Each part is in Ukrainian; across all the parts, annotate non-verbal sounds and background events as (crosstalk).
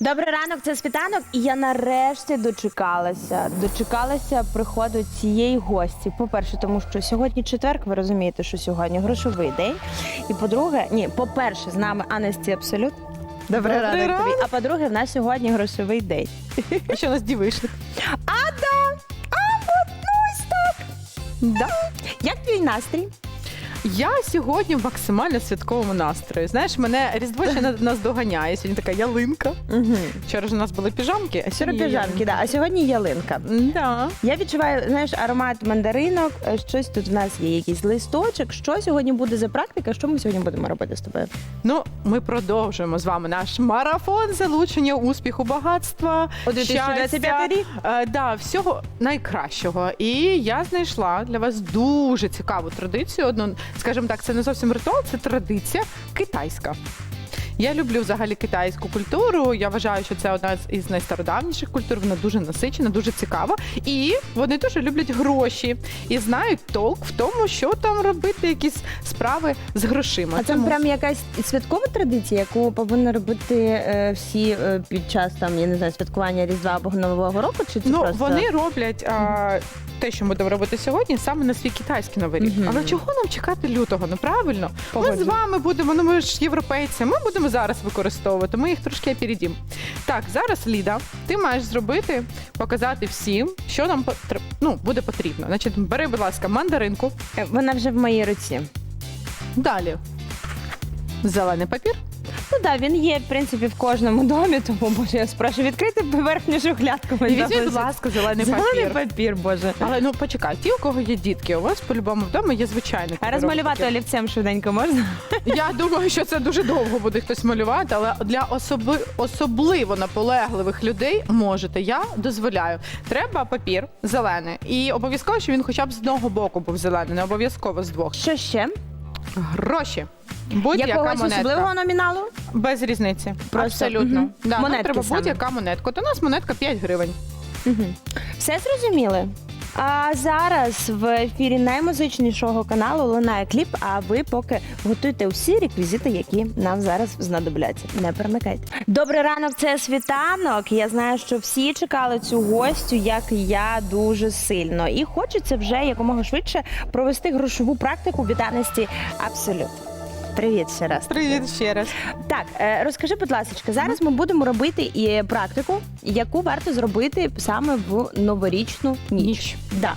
Добрий ранок, це світанок, і я нарешті дочекалася. Дочекалася приходу цієї гості. По-перше, тому що сьогодні четверг, ви розумієте, що сьогодні грошовий день. І по-друге, ні, по-перше, з нами Анесті Абсолют. Добрий, ранок тобі. А по-друге, в нас сьогодні грошовий день. А що нас дівиш? А да! А от ну ось так. Да. Як твій настрій? Я сьогодні в максимально святковому настрої. Знаєш, мене різдво ще на- нас доганяє. Сьогодні така ялинка. Угу. Вчора ж у нас були піжамки, а сьогодні піжамки, да. а сьогодні ялинка. Да. Я відчуваю, знаєш, аромат мандаринок. е, Щось тут в нас є якийсь листочок. Що сьогодні буде за практика? Що ми сьогодні будемо робити з тобою? Ну, ми продовжуємо з вами наш марафон залучення успіху, багатства, У 2025 щастя. рік? Е, да, всього найкращого. І я знайшла для вас дуже цікаву традицію. Одну, скажімо так, це не зовсім ритуал, це традиція китайська. Я люблю взагалі китайську культуру. Я вважаю, що це одна із найстародавніших культур. Вона дуже насичена, дуже цікава. І вони дуже люблять гроші і знають толк в тому, що там робити, якісь справи з грошима. А це Тому- прям якась святкова традиція, яку повинні робити е, всі е, під час там, я не знаю, святкування Різдва або Нового року? Чи це Ну, просто вони роблять а, те, що ми будемо робити сьогодні, саме на свій китайський новий рік. Мгм. Але чого нам чекати лютого? Ну правильно, ми Погоджуюсь. з вами будемо. Ну ми ж європейці. Ми будемо зараз використовувати. Ми їх трошки опередім. Так, зараз Ліда, ти маєш зробити, показати всім, що нам потр- ну, буде потрібно. Значить, бери, будь ласка, мандаринку. Е, вона вже в моїй руці. Далі зелений папір. Ну так, він є в принципі в кожному домі, тому боже, я спрошу відкрити верхню шухлядку. І візьміть, будь ласка, зелений Зелений папір. папір, боже. Але ну почекай, ті, у кого є дітки, у вас по-любому вдома є звичайний. А паперовий розмалювати папір. олівцем швиденько можна? Я думаю, що це дуже довго буде хтось малювати, але для особи, особливо наполегливих людей можете. Я дозволяю. Треба папір зелений. І обов'язково, щоб він хоча б з одного боку був зелений, не обов'язково з двох. Що ще? Гроші. Будь-яка Якогось монетка. особливого номіналу? Без різниці. Просто, Абсолютно. мгм. Да, нам Монетки треба саме. будь-яка монетка. От у нас монетка 5 гривень. Угу. Все зрозуміли? А зараз в ефірі наймузичнішого каналу лунає кліп. А ви поки готуйте усі реквізити, які нам зараз знадобляться. Не перемикайте. Добрий ранок, це світанок. Я знаю, що всі чекали цю гостю, як і я дуже сильно. І хочеться вже якомога швидше провести грошову практику вітаності. Абсолютно. Привіт ще раз. Привіт ще раз. Так, е, розкажи, будь ласка, зараз ми будемо робити і практику, яку варто зробити саме в новорічну ніч. Ніч. Да.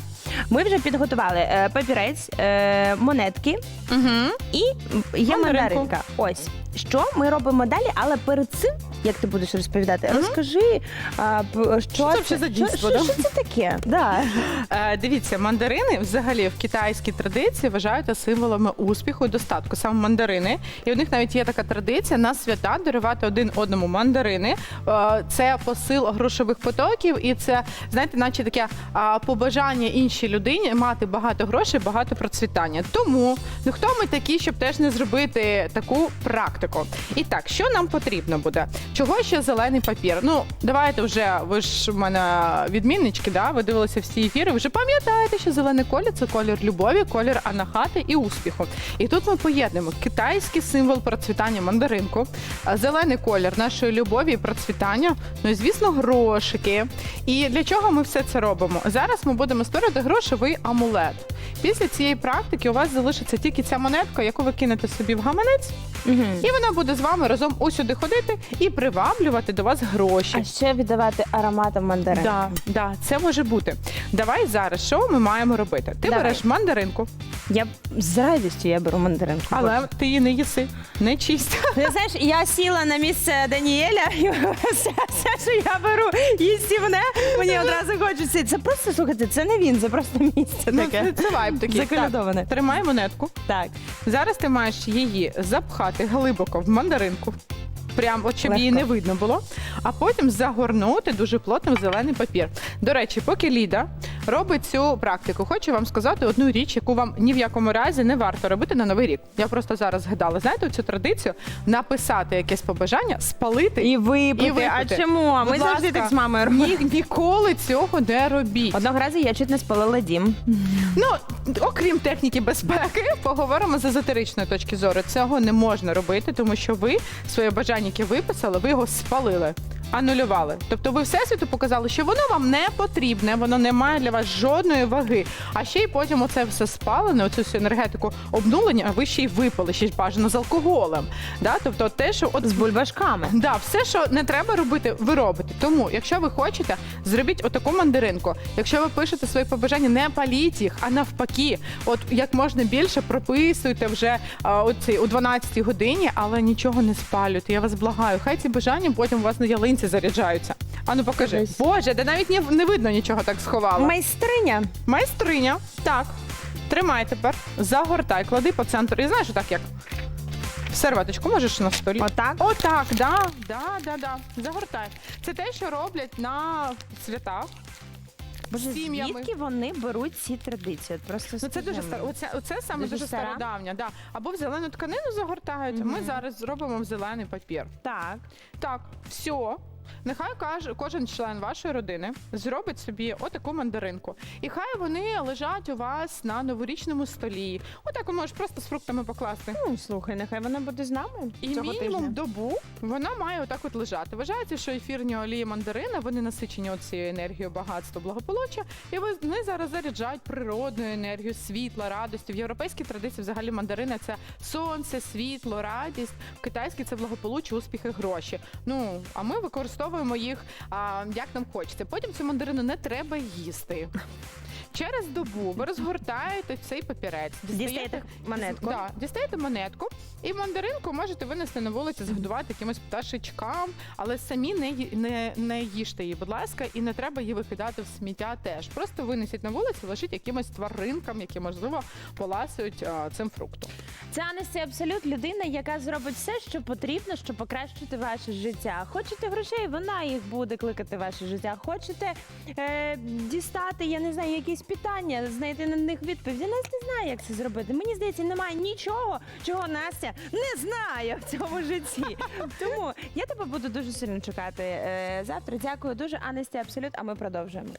Ми вже підготували е, папірець, е, монетки Угу. і є Мандаринку. мандаринка. Ось що ми робимо далі, але перед цим, як ти будеш розповідати, розкажи, а, п- що, це взагалі за дійство, що, да? що це таке? Да. Е, дивіться, мандарини взагалі в китайській традиції вважаються символами успіху і достатку. Саме мандарини. І у них навіть є така традиція на свята дарувати один одному мандарини. Е, Це посил грошових потоків, і це, знаєте, наче таке а, побажання іншій людині мати багато грошей, багато процвітання. Тому ну хто ми такі, щоб теж не зробити таку практику? І так, що нам потрібно буде? Чого ще зелений папір? Ну, давайте вже ви ж у мене відміннички, да? ви дивилися всі ефіри. Ви вже пам'ятаєте, що зелений колір це колір любові, колір анахати і успіху. І тут ми поєднуємо китайський символ процвітання мандаринку, зелений колір нашої любові і процвітання. Ну і звісно, грошики. І для чого ми все це робимо? Зараз ми будемо створювати грошовий амулет. Після цієї практики у вас залишиться тільки ця монетка, яку ви кинете собі в гаманець, Угу. і вона буде з вами разом усюди ходити і приваблювати до вас гроші. А ще віддавати ароматом мандарин. Да, да, це може бути. Давай зараз, що ми маємо робити? Ти Давай. береш мандаринку, Я б- з радістю я беру мандаринку. але ти її не їси, не чисть. Ти (laughs) знаєш, я сіла на місце Даніеля, і (laughs) все, все, що я беру їстівне, мені одразу хочеться. Це просто слухайте, це не він, це просто місце Ну, таке. це вайб такий. Заколядоване. Так, тримай монетку. Так. Зараз ти маєш її запхати глибоко в мандаринку. Прям от щоб її не видно було, а потім загорнути дуже плотно в зелений папір. До речі, поки Ліда робить цю практику, хочу вам сказати одну річ, яку вам ні в якому разі не варто робити на новий рік. Я просто зараз згадала. Знаєте цю традицію написати якесь побажання, спалити І випити. І випити. А чому? Ми Будь завжди так з мамою робимо. Ні, ніколи цього не робіть. Одного разу я чуть не спалила дім. Ну, окрім техніки безпеки, поговоримо з езотеричної точки зору. Цього не можна робити, тому що ви своє бажання, яке виписали, ви його спалили. Анулювали. Тобто ви всесвіту показали, що воно вам не потрібне, воно не має для вас жодної ваги. А ще й потім оце все спалене, оцю всю енергетику обнулення, а ви ще й випили, ще й бажано з алкоголем. Да? Тобто те, що от З бульбашками. Да, все, що не треба робити, ви робите. Тому, якщо ви хочете, зробіть отаку мандаринку. Якщо ви пишете свої побажання, не паліть їх, а навпаки, от як можна більше прописуйте вже а, оці у 12 годині, але нічого не спалюйте. Я вас благаю. Хай ці бажання потім у вас на ялинці заряджаються. Ану, покажи. Дивись. Боже, де навіть не, не видно нічого так сховало. Майстриня. Майстриня. Так. Тримай тепер, загортай, клади по центру. І знаєш, так як серветочку можеш на столі. Отак. Отак, да, да, да, да. Загортай. Це те, що роблять на святах. Боже, сім'ями. звідки вони беруть ці традиції? От Просто Ну це дуже скажи стар. мені. Оце, оце саме Дуже дуже, стара? стародавня. Да. Або в зелену тканину загортають. Ми зараз зробимо в зелений папір. Так. Так, все. Нехай каже кожен член вашої родини зробить собі отаку мандаринку. І хай вони лежать у вас на новорічному столі. Отак ви можеш просто з фруктами покласти. Ну, слухай, нехай вона буде з нами І цього мінімум тижня. добу вона має отак от лежати. Вважається, що ефірні олії мандарина вони насичені цією енергією багатства, благополуччя, і вони зараз заряджають природною енергію, світла, радості. В європейській традиції взагалі мандарини це сонце, світло, радість. В китайській це благополуччя, успіхи, гроші. Ну а ми використовуємо їх а, як нам хочеться. Потім цю мандарину не треба їсти. Через добу ви розгортаєте цей папірець, Дістаєте монетку. Да, дістаєте монетку і мандаринку можете винести на вулицю, згодувати якимось пташечкам, але самі не, ї- не, не їжте її, будь ласка, і не треба її викидати в сміття теж. Просто винесіть на вулицю, лишіть якимось тваринкам, які можливо поласують а, цим фруктом. Це Анесті Абсолют людина, яка зробить все, що потрібно, щоб покращити ваше життя. Хочете грошей, вона їх буде кликати в ваше життя. Хочете е, дістати, я не знаю, якісь питання, знайти на них відповіді. Настя знає, як це зробити. Мені здається, немає нічого, чого Настя не знає в цьому житті. Тому я тебе буду дуже сильно чекати е, завтра. Дякую дуже, Анесті Абсолют. А ми продовжуємо.